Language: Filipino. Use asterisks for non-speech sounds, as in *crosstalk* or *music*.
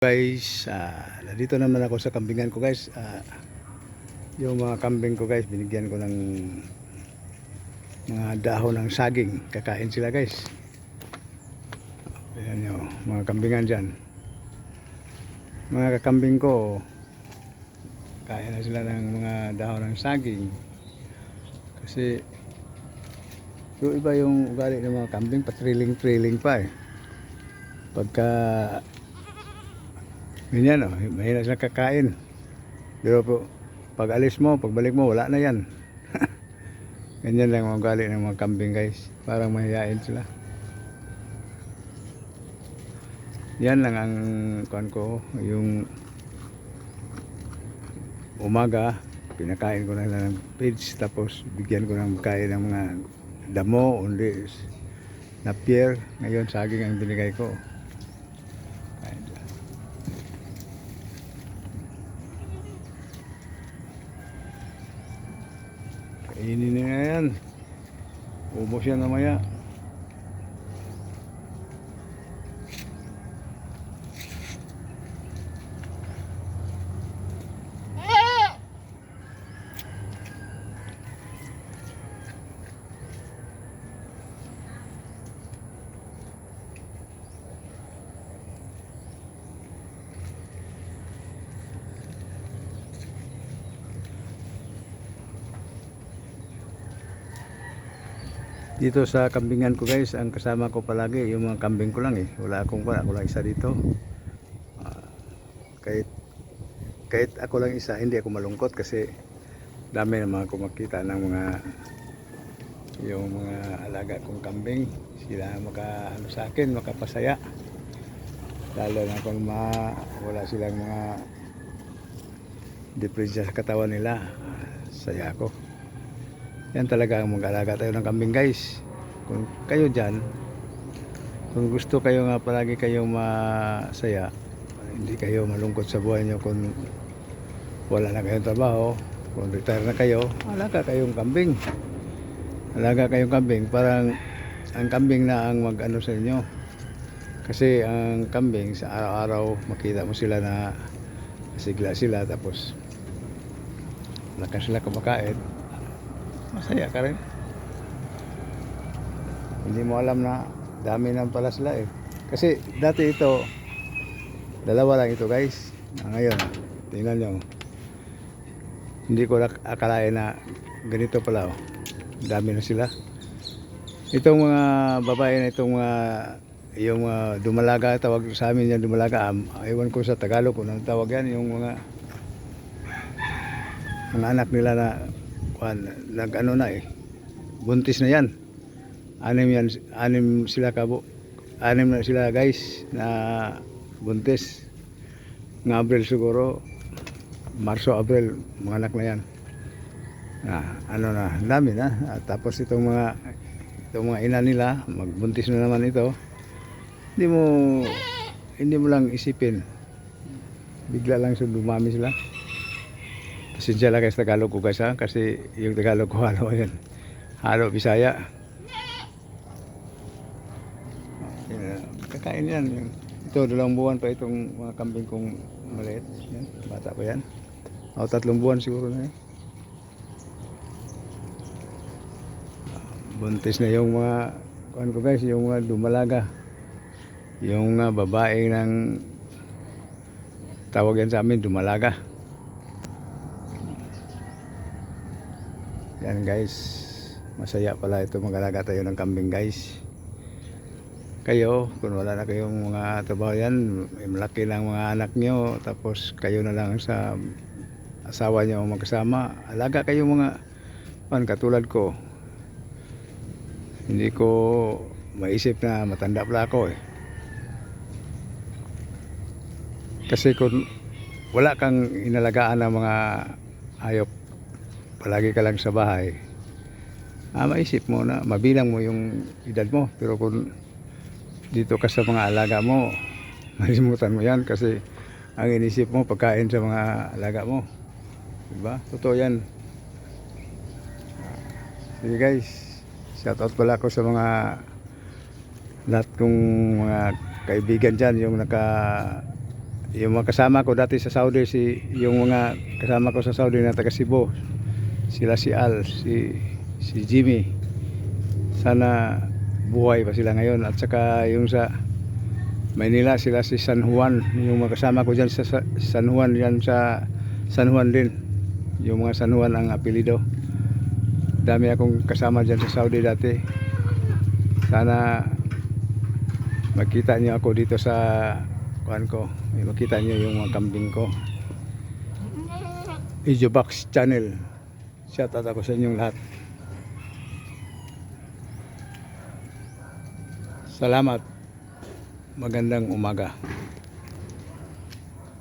guys ah, nandito naman ako sa kambingan ko guys. Ah, yung mga kambing ko guys binigyan ko ng mga dahon ng saging. Kakain sila guys. Ayan nyo mga kambingan dyan. Mga kakambing ko kain na sila ng mga dahon ng saging. Kasi yung iba yung ugali ng mga kambing patriling-triling pa eh. Pagka Ganyan oh, mahina sila kakain. Pero po, pag alis mo, pagbalik mo, wala na yan. *laughs* Ganyan lang ang ugali ng mga kambing guys. Parang mahihain sila. Yan lang ang kuan ko, yung umaga, pinakain ko na lang ng pigs, tapos bigyan ko ng kain ng mga damo, undi, napier. Ngayon, saging ang binigay ko. Kainin na yan. Ubos yan namaya. Dito sa kambingan ko guys, ang kasama ko palagi yung mga kambing ko lang eh. Wala akong wala, ako lang isa dito. Ah, kahit kahit ako lang isa, hindi ako malungkot kasi dami naman ako makita ng mga yung mga alaga kong kambing. Sila maka ano sa akin, makapasaya. Lalo na kung ma, wala silang mga depresya sa katawan nila. ah, Saya ako. Yan talaga ang mag-alaga tayo ng kambing guys. Kung kayo dyan, kung gusto kayo nga palagi kayong masaya, hindi kayo malungkot sa buhay nyo kung wala na kayong trabaho, kung retire na kayo, alaga kayong kambing. Alaga kayong kambing, parang ang kambing na ang mag-ano sa inyo. Kasi ang kambing sa araw-araw makita mo sila na sigla sila tapos lakas sila kumakain masaya ka rin. Hindi mo alam na dami nang pala sila eh. Kasi dati ito, dalawa lang ito guys. Ah, Ngayon, tingnan nyo. Hindi ko akalain na ganito pala oh. Dami na sila. Itong mga babae na itong mga yung mga dumalaga tawag sa amin yan dumalaga um, ewan ko sa Tagalog kung anong tawag yan yung mga mga anak nila na kuan nag ano na eh. Buntis na yan. Anim yan anim sila kabo. Anim na sila guys na buntis. Ng Abril siguro Marso Abril mga anak na yan. Ah, ano na dami na. At tapos itong mga itong mga ina nila magbuntis na naman ito. Hindi mo hindi mo lang isipin. Bigla lang so dumami sila Pasensya lang guys Tagalog ko ha kasi yung Tagalog ko *laughs* halo yan. Halo Bisaya. Kakain yan. Ito dalawang buwan pa itong mga kambing kong maliit. Yan, bata pa yan. O tatlong buwan siguro na yan. Buntis na yung mga kuan ko guys, yung mga dumalaga. Yung uh, babae ng tawag yan sa amin, dumalaga. Yan guys, masaya pala ito mag-alaga tayo ng kambing guys. Kayo, kung wala na kayong mga trabaho yan, may malaki lang mga anak nyo, tapos kayo na lang sa asawa nyo magkasama, alaga kayo mga pan katulad ko. Hindi ko maisip na matanda pala ako eh. Kasi kung wala kang inalagaan ng mga hayop palagi ka lang sa bahay, ah, maisip mo na, mabilang mo yung edad mo. Pero kung dito ka sa mga alaga mo, *laughs* malimutan mo yan kasi ang inisip mo pagkain sa mga alaga mo. Diba? Totoo yan. Sige guys, shout out pala ako sa mga lahat kong mga kaibigan dyan yung naka yung mga kasama ko dati sa Saudi si yung mga kasama ko sa Saudi na taga Cebu sila si Al si si Jimmy. Sana buhay pa sila ngayon. At saka yung sa Maynila sila si San Juan. Yung mga kasama ko dyan sa, sa San Juan yan sa San Juan din. Yung mga San Juan ang apelido. Dami akong kasama dyan sa Saudi dati. Sana makita niyo ako dito sa kuan ko. Makita niyo yung mga kambing ko. Ijo Box Channel shout out ako sa inyong lahat. Salamat. Magandang umaga